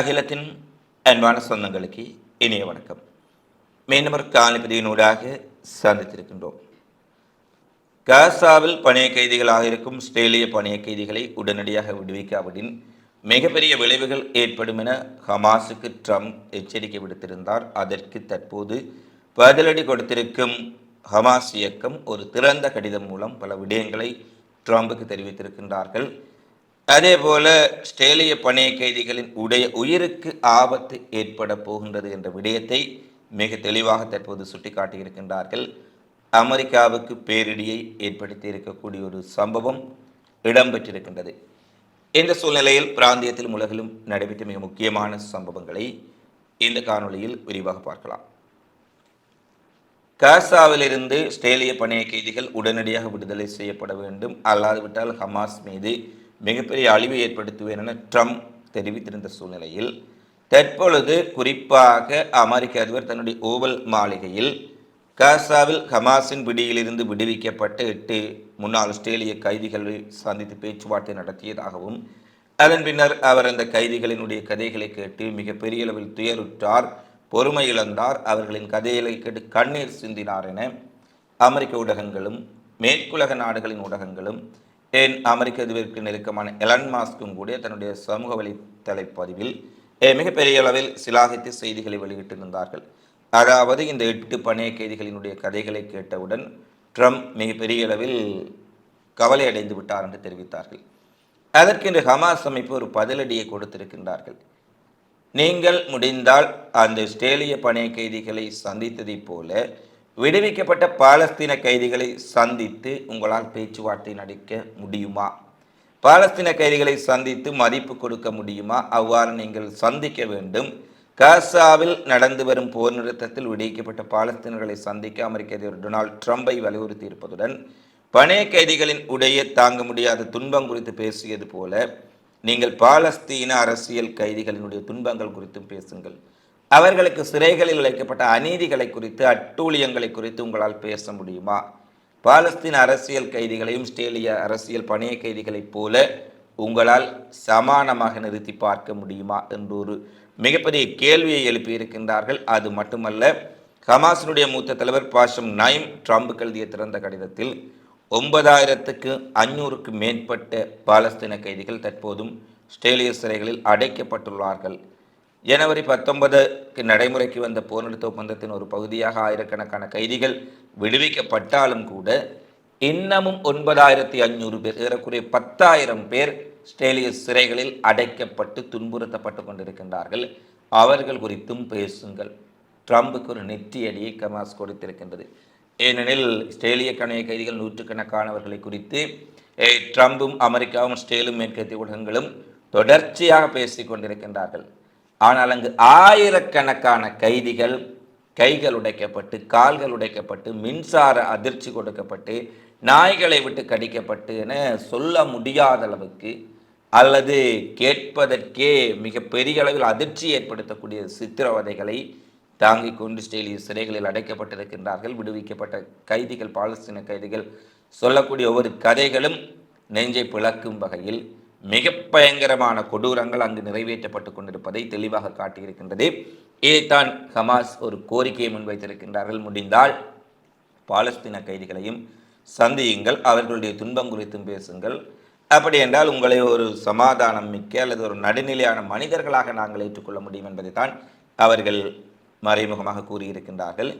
அகிலத்தின் அன்பான சொந்தங்களுக்கு இனிய வணக்கம். மீனவர் காலிப்பதியினூடாக சந்தித்திருக்கின்றோம். காசாவில் பணிய கைதிகளாக இருக்கும் ஸ்ட்ரேலிய பணிய கைதிகளை உடனடியாக விடுவிக்காவிடின் மிகப்பெரிய விளைவுகள் ஏற்படும் என ஹமாஸுக்கு ட்ரம்ப் எச்சரிக்கை விடுத்திருந்தார். அதற்கு தற்போது பதிலடி கொடுத்திருக்கும் ஹமாஸ் இயக்கம் ஒரு திறந்த கடிதம் மூலம் பல விடயங்களை ட்ரம்புக்கு தெரிவித்திருக்கின்றார்கள். அதே போல ஸ்டேலிய பணைய கைதிகளின் உடைய உயிருக்கு ஆபத்து ஏற்பட போகின்றது என்ற விடயத்தை மிக தெளிவாக தற்போது சுட்டிக்காட்டியிருக்கின்றார்கள். அமெரிக்காவுக்கு பேரிடியை ஏற்படுத்தி இருக்கக்கூடிய ஒரு சம்பவம் இடம்பெற்றிருக்கின்றது. இந்த சூழ்நிலையில் பிராந்தியத்திலும் உலகிலும் நடைபெற்ற மிக முக்கியமான சம்பவங்களை இந்த காணொளியில் விரிவாக பார்க்கலாம். காசாவிலிருந்து ஸ்டேலிய பணிய கைதிகள் உடனடியாக விடுதலை செய்யப்பட வேண்டும். அல்லாதுவிட்டால் ஹமாஸ் மீது மிகப்பெரிய அழிவை ஏற்படுத்துவேன் என ட்ரம்ப் தெரிவித்திருந்த சூழ்நிலையில் தற்பொழுது குறிப்பாக அமெரிக்க அதிபர் தன்னுடைய ஓவல் மாளிகையில் காசாவில் ஹமாஸின் பிடியிலிருந்து விடுவிக்கப்பட்ட எட்டு முன்னாள் ஆஸ்திரேலிய கைதிகளை சந்தித்து பேச்சுவார்த்தை நடத்தியதாகவும் அதன் பின்னர் அவர் அந்த கைதிகளினுடைய கதைகளை கேட்டு மிகப்பெரிய அளவில் துயருற்றார் பொறுமை இழந்தார் அவர்களின் கதைகளை கேட்டு கண்ணீர் சிந்தினார் என அமெரிக்க ஊடகங்களும் மேற்குலக நாடுகளின் ஊடகங்களும் ஏன் அமெரிக்க அதிபருக்கு நெருக்கமான எலன் மாஸ்கும் கூட தன்னுடைய சமூக வலைத்தளை பதிவில் மிகப்பெரிய அளவில் சிலாகித்து செய்திகளை வெளியிட்டிருந்தார்கள். அதாவது இந்த எட்டு பணைய கைதிகளினுடைய கதைகளை கேட்டவுடன் ட்ரம்ப் மிகப்பெரிய அளவில் கவலை அடைந்து விட்டார் என்று தெரிவித்தார்கள். அதற்கென்று ஹமாஸ் அமைப்பு ஒரு பதிலடியை கொடுத்திருக்கின்றார்கள். நீங்கள் முடிந்தால் அந்த இஸ்ரேலிய பணைய கைதிகளை சந்தித்ததைப் போல விடுவிக்கப்பட்ட பாலஸ்தீன கைதிகளை சந்தித்து உங்களால் பேச்சுவார்த்தை நடிக்க முடியுமா? பாலஸ்தீன கைதிகளை சந்தித்து மதிப்பு கொடுக்க முடியுமா? அவ்வாறு நீங்கள் சந்திக்க வேண்டும். காசாவில் நடந்து வரும் போர் நிறுத்தத்தில் விடுவிக்கப்பட்ட பாலஸ்தீனர்களை சந்திக்க அமெரிக்க அதிபர் டொனால்ட் ட்ரம்பை வலியுறுத்தி இருப்பதுடன் பணைய கைதிகளின் உடைய தாங்க முடியாத துன்பம் குறித்து பேசியது போல நீங்கள் பாலஸ்தீன அரசியல் கைதிகளினுடைய துன்பங்கள் குறித்தும் பேசுங்கள். அவர்களுக்கு சிறைகளில் இழைக்கப்பட்ட அநீதிகளை குறித்து அட்டூழியங்களை குறித்து உங்களால் பேச முடியுமா? பாலஸ்தீன் அரசியல் கைதிகளையும் ஸ்டேலிய அரசியல் பணிய கைதிகளைப் போல உங்களால் சமானமாக நிறுத்தி பார்க்க முடியுமா? என்று ஒரு மிகப்பெரிய கேள்வியை எழுப்பியிருக்கின்றார்கள் அது மட்டுமல்ல ஹமாஸினுடைய மூத்த தலைவர் பாஷம் நைம் ட்ரம்புக்கு எழுதிய திறந்த கடிதத்தில் ஒன்பதாயிரத்துக்கு அஞ்சூறுக்கு மேற்பட்ட பாலஸ்தீன கைதிகள் தற்போதும் ஸ்டேலிய சிறைகளில் அடைக்கப்பட்டுள்ளார்கள். ஜனவரி பத்தொன்பதுக்கு நடைமுறைக்கு வந்த போர் நிறுத்த ஒப்பந்தத்தின் ஒரு பகுதியாக ஆயிரக்கணக்கான கைதிகள் விடுவிக்கப்பட்டாலும் கூட இன்னமும் ஒன்பதாயிரத்தி ஐநூறு பேர் ஏறக்குறைய பத்தாயிரம் பேர் ஸ்டேலிய சிறைகளில் அடைக்கப்பட்டு துன்புறுத்தப்பட்டு கொண்டிருக்கின்றார்கள். அவர்கள் குறித்தும் பேசுங்கள். ட்ரம்புக்கு ஒரு நெற்றியடியை கமாஸ் கொடுத்திருக்கின்றது. ஏனெனில் ஸ்டேலிய கணைய கைதிகள் நூற்றுக்கணக்கானவர்களை குறித்து ட்ரம்பும் அமெரிக்காவும் ஸ்டேலும் மேற்கத்திய ஊடகங்களும் தொடர்ச்சியாக பேசிக் கொண்டிருக்கின்றார்கள். ஆனால் அங்கு ஆயிரக்கணக்கான கைதிகள் கைகள் உடைக்கப்பட்டு கால்கள் உடைக்கப்பட்டு மின்சார அதிர்ச்சி கொடுக்கப்பட்டு நாய்களை விட்டு கடிக்கப்பட்டு என சொல்ல முடியாத அளவுக்கு அல்லது கேட்பதற்கே மிக பெரிய அளவில் அதிர்ச்சி ஏற்படுத்தக்கூடிய சித்திரவதைகளை தாங்கிக் கொண்டு ஸ்டேலிய சிறைகளில் அடைக்கப்பட்டிருக்கின்றார்கள். விடுவிக்கப்பட்ட கைதிகள் பாலஸ்தீன கைதிகள் சொல்லக்கூடிய ஒவ்வொரு கதைகளும் நெஞ்சை பிளக்கும் வகையில் மிக பயங்கரமான கொடூரங்கள் அங்கு நிறைவேற்றப்பட்டு கொண்டிருப்பதை தெளிவாக காட்டியிருக்கின்றது. இதைத்தான் ஹமாஸ் ஒரு கோரிக்கையை முன்வைத்திருக்கின்றார்கள். முடிந்தால் பாலஸ்தீன கைதிகளையும் சந்தியுங்கள் அவர்களுடைய துன்பம் குறித்தும் பேசுங்கள். அப்படி என்றால் உங்களை ஒரு சமாதானம் மிக்க அல்லது ஒரு நடுநிலையான மனிதர்களாக நாங்கள் ஏற்றுக்கொள்ள முடியும் என்பதை தான் அவர்கள் மறைமுகமாக கூறியிருக்கின்றார்கள்.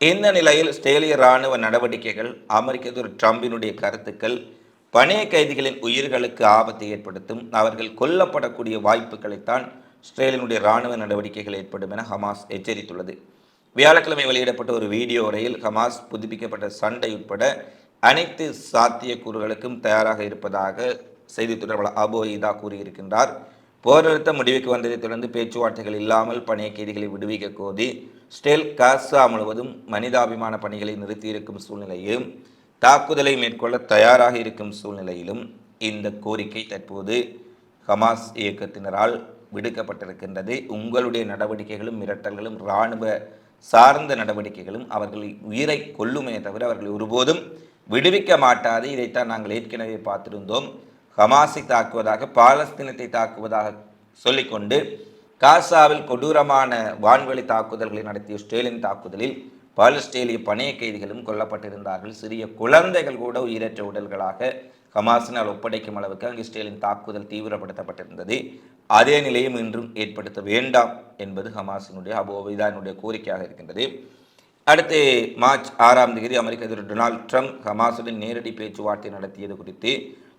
இந்த நிலையில் ஸ்ட்ரேலிய இராணுவ நடவடிக்கைகள் அமெரிக்க ஒரு ட்ரம்பினுடைய கருத்துக்கள் பணைய கைதிகளின் உயிர்களுக்கு ஆபத்தை ஏற்படுத்தும் அவர்கள் கொல்லப்படக்கூடிய வாய்ப்புகளைத்தான் இஸ்ரேலினுடைய இராணுவ நடவடிக்கைகள் ஏற்படும் என ஹமாஸ் எச்சரித்துள்ளது. வியாழக்கிழமை வெளியிடப்பட்ட ஒரு வீடியோ உரையில் ஹமாஸ் புதுப்பிக்கப்பட்ட சண்டை உட்பட அனைத்து சாத்தியக்கூறுகளுக்கும் தயாராக இருப்பதாக செய்தி தொடர்பாளர் அபோ இதா கூறியிருக்கின்றார். போர் முடிவுக்கு வந்ததைத் தொடர்ந்து பேச்சுவார்த்தைகள் இல்லாமல் பணிய கைதிகளை விடுவிக்க கோரி ஸ்டேல் காசா முழுவதும் மனிதாபிமான பணிகளை நிறுத்தியிருக்கும் சூழ்நிலையும் தாக்குதலை மேற்கொள்ள தயாராக இருக்கும் சூழ்நிலையிலும் இந்த கோரிக்கை தற்போது ஹமாஸ் இயக்கத்தினரால் விடுக்கப்பட்டிருக்கின்றது. உங்களுடைய நடவடிக்கைகளும் மிரட்டல்களும் இராணுவ சார்ந்த நடவடிக்கைகளும் அவர்கள் உயிரை கொல்லுமே தவிர அவர்களை ஒருபோதும் விடுவிக்க மாட்டாது. இதைத்தான் நாங்கள் ஏற்கனவே பார்த்திருந்தோம். ஹமாஸை தாக்குவதாக பாலஸ்தீனத்தை தாக்குவதாக சொல்லிக்கொண்டு காசாவில் கொடூரமான வான்வெளி தாக்குதல்களை நடத்திய ஸ்டேலின் தாக்குதலில் பாலஸ்டீனிய பணைய கைதிகளும் கொல்லப்பட்டிருந்தார்கள். சிறிய குழந்தைகள் கூட உயிரற்ற உடல்களாக ஹமாஸினால் ஒப்படைக்கும் அளவுக்கு அங்கு ஸ்டேலின் தாக்குதல் தீவிரப்படுத்தப்பட்டிருந்தது. அதே நிலையும் இன்றும் ஏற்படுத்த வேண்டாம் என்பது ஹமாஸினுடைய அபோவிதானுடைய கோரிக்கையாக இருக்கின்றது. அடுத்து மார்ச் ஆறாம் தேதி அமெரிக்க அதிபர் டொனால்ட் ட்ரம்ப் ஹமாஸுடன் நேரடி பேச்சுவார்த்தை நடத்தியது குறித்து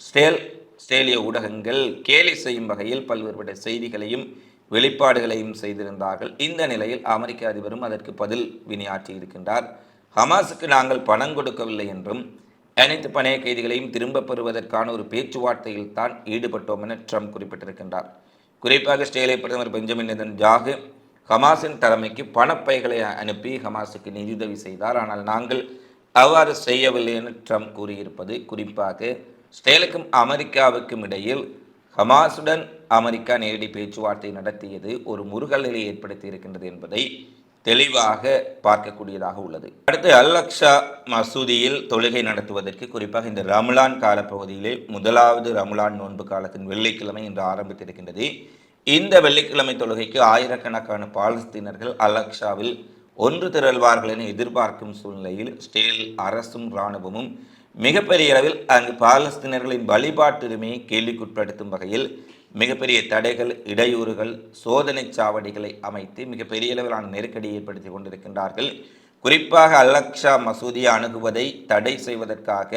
ஸ்டேல் ஸ்டேலிய ஊடகங்கள் கேலி செய்யும் வகையில் பல்வேறுபட்ட செய்திகளையும் வெளிப்பாடுகளையும் செய்திருந்தார்கள். இந்த நிலையில் அமெரிக்க அதிபரும் அதற்கு பதில் வினையாற்றி இருக்கின்றார். ஹமாஸுக்கு நாங்கள் பணம் கொடுக்கவில்லை என்றும் அனைத்து பணைய கைதிகளையும் திரும்பப் பெறுவதற்கான ஒரு பேச்சுவார்த்தையில் தான் ஈடுபட்டோம் என ட்ரம்ப் குறிப்பிட்டிருக்கின்றார். குறிப்பாக ஸ்டேலிய பிரதமர் பெஞ்சமின் நிதன் ஜாகு ஹமாஸின் தலைமைக்கு பணப்பைகளை அனுப்பி ஹமாஸுக்கு நிதியுதவி செய்தார். ஆனால் நாங்கள் அவ்வாறு செய்யவில்லை என ட்ரம்ப் கூறியிருப்பது குறிப்பாக ஸ்டேலுக்கும் அமெரிக்காவுக்கும் இடையில் ஹமாஸுடன் அமெரிக்கா நேரடி பேச்சுவார்த்தை நடத்தியது ஒரு முருகல் நிலையை ஏற்படுத்தி இருக்கின்றது என்பதை தெளிவாக பார்க்கக்கூடியதாக உள்ளது. அடுத்து அல்லக்ஷா மசூதியில் தொழுகை நடத்துவதற்கு குறிப்பாக இந்த ரமலான் காலப்பகுதியிலே முதலாவது ரமலான் நோன்பு காலத்தின் வெள்ளிக்கிழமை இன்று ஆரம்பித்திருக்கின்றது. இந்த வெள்ளிக்கிழமை தொழுகைக்கு ஆயிரக்கணக்கான பாலஸ்தீனர்கள் அலக்ஷாவில் ஒன்று திரள்வார்கள் என எதிர்பார்க்கும் சூழ்நிலையில் ஸ்டேல் அரசும் இராணுவமும் மிகப்பெரிய அளவில் அங்கு பாலஸ்தீனர்களின் வழிபாட்டுரிமையை கேள்விக்குட்படுத்தும் வகையில் மிகப்பெரிய தடைகள் இடையூறுகள் சோதனை சாவடிகளை அமைத்து மிகப்பெரிய அளவிலான நெருக்கடியை ஏற்படுத்தி கொண்டிருக்கின்றார்கள். குறிப்பாக அல்லக்ஷா மசூதியை அணுகுவதை தடை செய்வதற்காக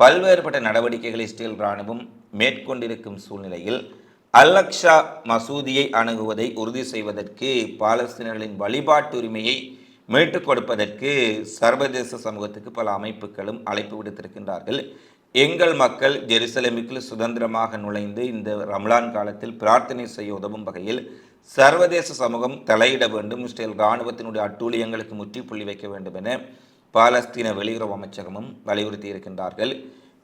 பல்வேறுபட்ட நடவடிக்கைகளை இஸ்ரேல் இராணுவம் மேற்கொண்டிருக்கும் சூழ்நிலையில் அல்லக்ஷா மசூதியை அணுகுவதை உறுதி செய்வதற்கு பாலஸ்தீனர்களின் வழிபாட்டு உரிமையை மீட்டுக் கொடுப்பதற்கு சர்வதேச சமூகத்துக்கு பல அமைப்புகளும் அழைப்பு விடுத்திருக்கின்றார்கள். எங்கள் மக்கள் ஜெருசலேமுக்கு சுதந்திரமாக நுழைந்து இந்த ரம்லான் காலத்தில் பிரார்த்தனை செய்ய உதவும் வகையில் சர்வதேச சமூகம் தலையிட வேண்டும். இஸ்ரேல் இராணுவத்தினுடைய அட்டூழியங்களுக்கு முற்றுப்புள்ளி வைக்க வேண்டும் என பாலஸ்தீன வெளியுறவு அமைச்சகமும் வலியுறுத்தி இருக்கின்றார்கள்.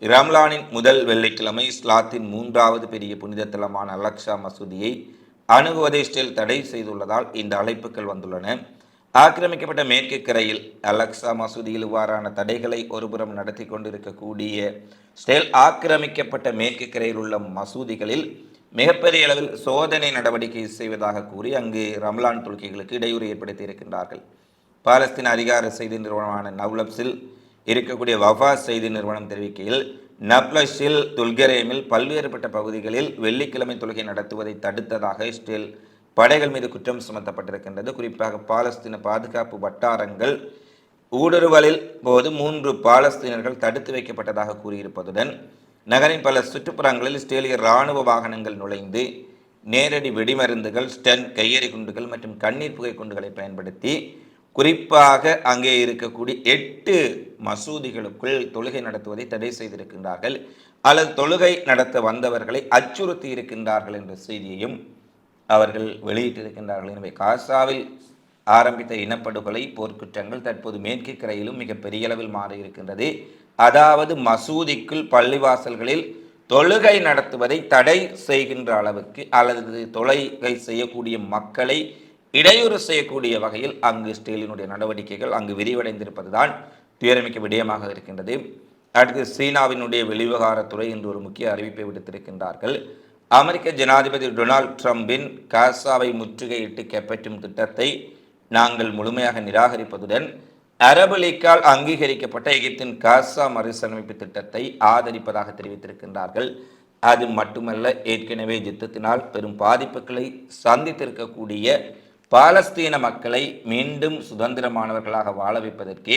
ரம்லானின் முதல் வெள்ளிக்கிழமை இஸ்லாத்தின் மூன்றாவது பெரிய புனித தலமான அலக்ஷா மசூதியை அணுகுவதை இஸ்ரேல் தடை செய்துள்ளதால் இந்த அழைப்புகள் வந்துள்ளன. ஆக்கிரமிக்கப்பட்ட மேற்கு கரையில் அலக்சா மசூதியில் இவ்வாறான தடைகளை ஒருபுறம் நடத்தி கொண்டிருக்கக்கூடிய ஸ்டேல் ஆக்கிரமிக்கப்பட்ட மேற்கு கரையில் உள்ள மசூதிகளில் மிகப்பெரிய அளவில் சோதனை நடவடிக்கை செய்வதாக கூறி அங்கு ரம்லான் தொழுகைகளுக்கு இடையூறு ஏற்படுத்தி இருக்கின்றார்கள். பாலஸ்தீன் அதிகார செய்தி நிறுவனமான நவ்லப்ஸில் இருக்கக்கூடிய வஃபா செய்தி நிறுவனம் தெரிவிக்கையில் நப்லஷில் துல்கரேமில் பல்வேறுபட்ட பகுதிகளில் வெள்ளிக்கிழமை தொழுகை நடத்துவதை தடுத்ததாக இஸ்ரேல் படைகள் மீது குற்றம் சுமத்தப்பட்டிருக்கின்றது. குறிப்பாக பாலஸ்தீன பாதுகாப்பு வட்டாரங்கள் ஊடுருவலில் போது மூன்று பாலஸ்தீனர்கள் தடுத்து வைக்கப்பட்டதாக கூறியிருப்பதுடன் நகரின் பல சுற்றுப்புறங்களில் இஸ்ரேலிய இராணுவ வாகனங்கள் நுழைந்து நேரடி வெடிமருந்துகள் ஸ்டன் கையெறி குண்டுகள் மற்றும் கண்ணீர் புகை குண்டுகளை பயன்படுத்தி குறிப்பாக அங்கே இருக்கக்கூடிய எட்டு மசூதிகளுக்குள் தொழுகை நடத்துவதை தடை செய்திருக்கின்றார்கள். அல்லது தொழுகை நடத்த வந்தவர்களை அச்சுறுத்தி இருக்கின்றார்கள் என்ற செய்தியையும் அவர்கள் வெளியிட்டிருக்கின்றார்கள். எனவே காசாவில் ஆரம்பித்த இனப்படுகொலை போர்க்குற்றங்கள் தற்போது மேற்கு கரையிலும் மிக பெரிய அளவில் மாறியிருக்கின்றது அதாவது மசூதிக்குள் பள்ளிவாசல்களில் தொழுகை நடத்துவதை தடை செய்கின்ற அளவுக்கு அல்லது தொழுகை செய்யக்கூடிய மக்களை இடையூறு செய்யக்கூடிய வகையில் அங்கு ஸ்டீலினுடைய நடவடிக்கைகள் அங்கு விரிவடைந்திருப்பதுதான் துயரமிக்க விடயமாக இருக்கின்றது. அடுத்து சீனாவினுடைய வெளிவிவகாரத்துறை என்று ஒரு முக்கிய அறிவிப்பை விடுத்திருக்கின்றார்கள். அமெரிக்க ஜனாதிபதி டொனால்ட் ட்ரம்பின் காசாவை முற்றுகையிட்டு கைப்பற்றும் திட்டத்தை நாங்கள் முழுமையாக நிராகரிப்பதுடன் அரபு லீக்கால் அங்கீகரிக்கப்பட்ட எகிப்தின் காசா மறுசீரமைப்பு திட்டத்தை ஆதரிப்பதாக தெரிவித்திருக்கின்றார்கள். அது மட்டுமல்ல ஏற்கனவே யுத்தத்தினால் பெரும் பாதிப்புகளை சந்தித்திருக்கக்கூடிய பாலஸ்தீன மக்களை மீண்டும் சுதந்திரமானவர்களாக வாழ வைப்பதற்கு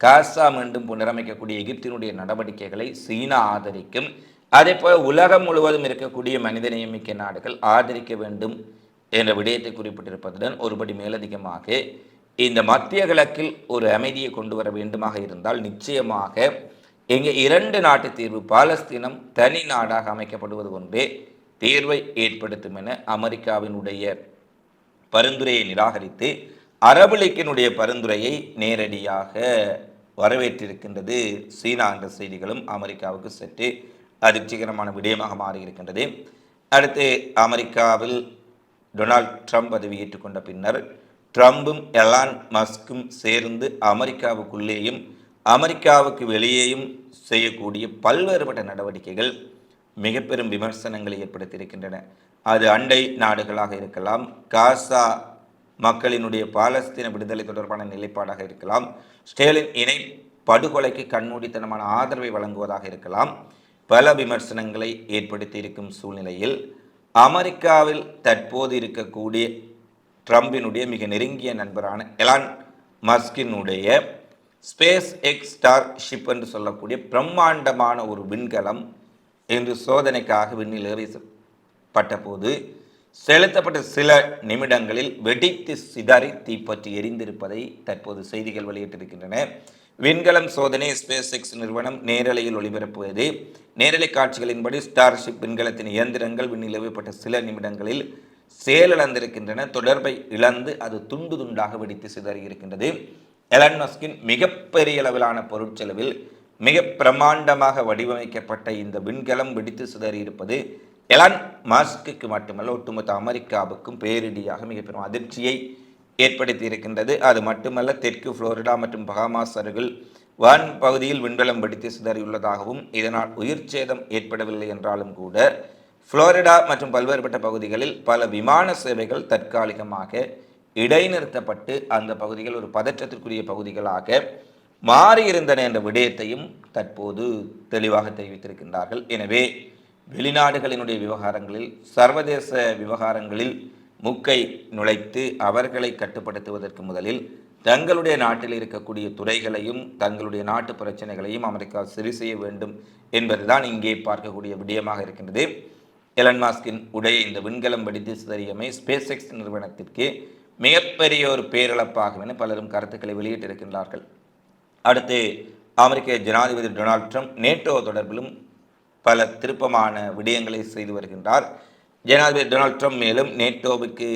காசா மீண்டும் புனரமைக்கக்கூடிய எகிப்தினுடைய நடவடிக்கைகளை சீனா ஆதரிக்கும் அதே போல் உலகம் முழுவதும் இருக்கக்கூடிய மனிதநேயமிக்க நாடுகள் ஆதரிக்க வேண்டும் என்ற விடயத்தை குறிப்பிட்டிருப்பதுடன் ஒருபடி மேலதிகமாக இந்த மத்திய கிழக்கில் ஒரு அமைதியை கொண்டு வர வேண்டுமாக இருந்தால் நிச்சயமாக இங்கே இரண்டு நாட்டு தீர்வு பாலஸ்தீனம் தனி நாடாக அமைக்கப்படுவது ஒன்றே தீர்வை ஏற்படுத்தும் என அமெரிக்காவினுடைய பரிந்துரையை நிராகரித்து அரபு லீக்கினுடைய பரிந்துரையை நேரடியாக வரவேற்றிருக்கின்றது சீனா என்ற செய்திகளும் அமெரிக்காவுக்கு சற்று அதிர்ச்சிகரமான விடயமாக மாறியிருக்கின்றது. அடுத்து அமெரிக்காவில் டொனால்ட் ட்ரம்ப் பதவியேற்றுக் கொண்ட பின்னர் ட்ரம்பும் எலான் மஸ்கும் சேர்ந்து அமெரிக்காவுக்குள்ளேயும் அமெரிக்காவுக்கு வெளியேயும் செய்யக்கூடிய பல்வேறுபட்ட நடவடிக்கைகள் மிக பெரும் விமர்சனங்களை ஏற்படுத்தியிருக்கின்றன. அது அண்டை நாடுகளாக இருக்கலாம் காசா மக்களினுடைய பாலஸ்தீன விடுதலை தொடர்பான நிலைப்பாடாக இருக்கலாம் ஸ்டேலின் இணை படுகொலைக்கு கண்மூடித்தனமான ஆதரவை வழங்குவதாக இருக்கலாம். பல விமர்சனங்களை ஏற்படுத்தி இருக்கும் சூழ்நிலையில் அமெரிக்காவில் தற்போது இருக்கக்கூடிய ட்ரம்பினுடைய மிக நெருங்கிய நண்பரான எலான் மஸ்கினுடைய ஸ்பேஸ் எக்ஸ் ஸ்டார் ஷிப் என்று சொல்லக்கூடிய பிரம்மாண்டமான ஒரு விண்கலம் இன்று சோதனைக்காக விண்ணில் ஏறிப்பட்ட போது செலுத்தப்பட்ட சில நிமிடங்களில் வெடித்து சிதறி தீப்பற்றி எரிந்திருப்பதை தற்போது செய்திகள் வெளியிட்டிருக்கின்றன. விண்கலம் சோதனை ஸ்பேஸ் எக்ஸ் நிறுவனம் நேரலையில் ஒளிபரப்புவது. நேரலை காட்சிகளின்படி ஸ்டார்ஷிப் விண்கலத்தின் இயந்திரங்கள் விண்ணிலவுப்பட்ட சில நிமிடங்களில் செயலிழந்திருக்கின்றன. தொடர்பை இழந்து அது துண்டு துண்டாக வெடித்து சிதறியிருக்கின்றது. எலன் மஸ்கின் மிகப்பெரிய அளவிலான பொருட்செலவில் மிக பிரமாண்டமாக வடிவமைக்கப்பட்ட இந்த விண்கலம் வெடித்து சிதறியிருப்பது எலான் மாஸ்க்கு மட்டுமல்ல ஒட்டுமொத்த அமெரிக்காவுக்கும் பேரிடியாக மிக பெரும் அதிர்ச்சியை ஏற்படுத்தி இருக்கின்றது. அது மட்டுமல்ல தெற்கு புளோரிடா மற்றும் பகாமாஸ் அருகில் வான் பகுதியில் விண்கலம் வெடித்து சிதறியுள்ளதாகவும் இதனால் உயிர் சேதம் ஏற்படவில்லை என்றாலும் கூட புளோரிடா மற்றும் பல்வேறுபட்ட பகுதிகளில் பல விமான சேவைகள் தற்காலிகமாக இடைநிறுத்தப்பட்டு அந்த பகுதிகள் ஒரு பதற்றத்திற்குரிய பகுதிகளாக மாறியிருந்தன என்ற விடயத்தையும் தற்போது தெளிவாக தெரிவித்திருக்கின்றார்கள். எனவே வெளிநாடுகளினுடைய விவகாரங்களில் சர்வதேச விவகாரங்களில் முக்கை நுழைத்து அவர்களை கட்டுப்படுத்துவதற்கு முதலில் தங்களுடைய நாட்டில் இருக்கக்கூடிய துறைகளையும் தங்களுடைய நாட்டு பிரச்சனைகளையும் அமெரிக்கா சரி செய்ய வேண்டும் என்பதுதான் இங்கே பார்க்கக்கூடிய விடயமாக இருக்கின்றது. எலன் மாஸ்கின் உடைய இந்த விண்கலம் வெடித்து சிதறியமை ஸ்பேஸ் எக்ஸ் நிறுவனத்திற்கு மிகப்பெரிய ஒரு பேரிழப்பாகும் என பலரும் கருத்துக்களை வெளியிட்டிருக்கின்றார்கள். அடுத்து அமெரிக்க ஜனாதிபதி டொனால்ட் ட்ரம்ப் நேட்டோ தொடர்பிலும் பல திருப்பமான விடயங்களை செய்து வருகின்றார். ஜனாதிபதி டொனால்ட் ட்ரம்ப் மேலும் நேட்டோவுக்கு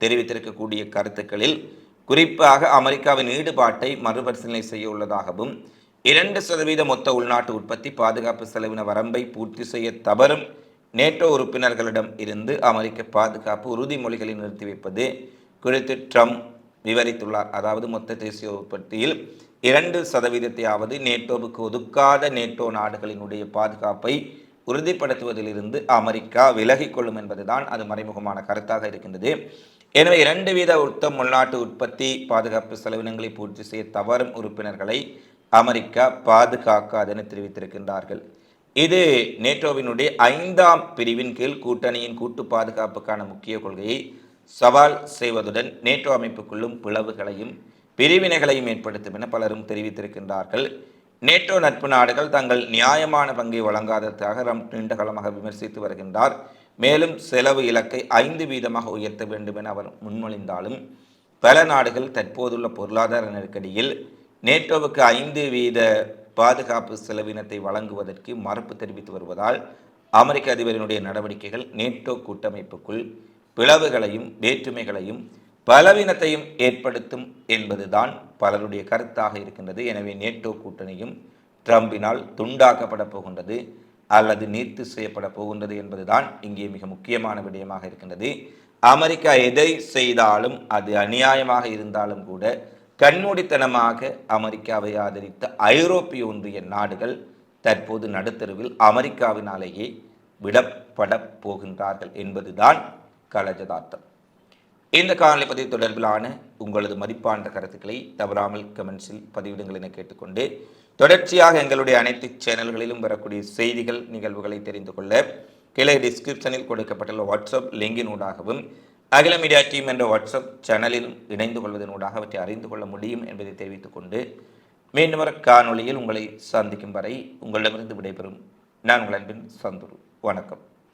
தெரிவித்திருக்கக்கூடிய கருத்துக்களில் குறிப்பாக அமெரிக்காவின் ஈடுபாட்டை மறுபரிசீலனை செய்ய உள்ளதாகவும் இரண்டு சதவீத மொத்த உள்நாட்டு உற்பத்தி பாதுகாப்பு செலவின வரம்பை பூர்த்தி செய்ய தவறும் நேட்டோ உறுப்பினர்களிடம் இருந்து அமெரிக்க பாதுகாப்பு உறுதிமொழிகளை நிறுத்தி வைப்பது குறித்து ட்ரம்ப் விவரித்துள்ளார். அதாவது மொத்த தேசிய உற்பத்தியில் இரண்டு சதவீதத்தையாவது நேட்டோவுக்கு ஒதுக்காத நேட்டோ நாடுகளினுடைய பாதுகாப்பை உறுதிப்படுத்துவதிலிருந்து அமெரிக்கா விலகிக் கொள்ளும் என்பதுதான் அது மறைமுகமான கருத்தாக இருக்கின்றது. எனவே இரண்டு வீத உத்தம் உள்நாட்டு உற்பத்தி பாதுகாப்பு செலவினங்களை பூர்த்தி செய்ய தவறும் உறுப்பினர்களை அமெரிக்கா பாதுகாக்காது என தெரிவித்திருக்கின்றார்கள். இது நேட்டோவினுடைய ஐந்தாம் பிரிவின் கீழ் கூட்டணியின் கூட்டு பாதுகாப்புக்கான முக்கிய கொள்கையை சவால் செய்வதுடன் நேட்டோ அமைப்புக்குள்ளும் பிளவுகளையும் பிரிவினைகளையும் ஏற்படுத்தும் என பலரும் தெரிவித்திருக்கின்றார்கள். நேட்டோ நட்பு நாடுகள் தங்கள் நியாயமான பங்கை வழங்காததாக ரம் நீண்டகாலமாக விமர்சித்து வருகின்றார். மேலும் செலவு இலக்கை ஐந்து வீதமாக உயர்த்த வேண்டும் என அவர் முன்மொழிந்தாலும் பல நாடுகள் தற்போதுள்ள பொருளாதார நெருக்கடியில் நேட்டோவுக்கு ஐந்து வீத பாதுகாப்பு செலவினத்தை வழங்குவதற்கு மறுப்பு தெரிவித்து வருவதால் அமெரிக்க அதிபரினுடைய நடவடிக்கைகள் நேட்டோ கூட்டமைப்புக்குள் பிளவுகளையும் வேற்றுமைகளையும் பலவீனத்தையும் ஏற்படுத்தும் என்பதுதான் பலருடைய கருத்தாக இருக்கின்றது. எனவே நேட்டோ கூட்டணியும் ட்ரம்பினால் துண்டாக்கப்பட போகின்றது அல்லது நீர்த்து செய்யப்பட போகின்றது என்பதுதான் இங்கே மிக முக்கியமான விடயமாக இருக்கின்றது. அமெரிக்கா எதை செய்தாலும் அது அநியாயமாக இருந்தாலும் கூட கண்மூடித்தனமாக அமெரிக்காவை ஆதரித்த ஐரோப்பிய ஒன்றிய நாடுகள் தற்போது நடுத்தருவில் அமெரிக்காவினாலேயே விடப்பட போகின்றார்கள் என்பதுதான் களஜதார்த்தம் இந்த காணொலி பதிவு தொடர்பிலான உங்களது மதிப்பான கருத்துக்களை தவறாமல் கமெண்ட்ஸில் பதிவிடுங்கள் என கேட்டுக்கொண்டு தொடர்ச்சியாக எங்களுடைய அனைத்து சேனல்களிலும் வரக்கூடிய செய்திகள் நிகழ்வுகளை தெரிந்து கொள்ள கீழே டிஸ்கிரிப்ஷனில் கொடுக்கப்பட்டுள்ள வாட்ஸ்அப் லிங்கின் ஊடாகவும் அகில மீடியா டீம் என்ற வாட்ஸ்அப் சேனலிலும் இணைந்து கொள்வதனூடாக அவற்றை அறிந்து கொள்ள முடியும் என்பதை தெரிவித்துக் கொண்டு மீண்டும் வர காணொளியில் உங்களை சந்திக்கும் வரை உங்களிடமிருந்து விடைபெறும் நான் உங்கள் அன்பின் சந்துரு. வணக்கம்.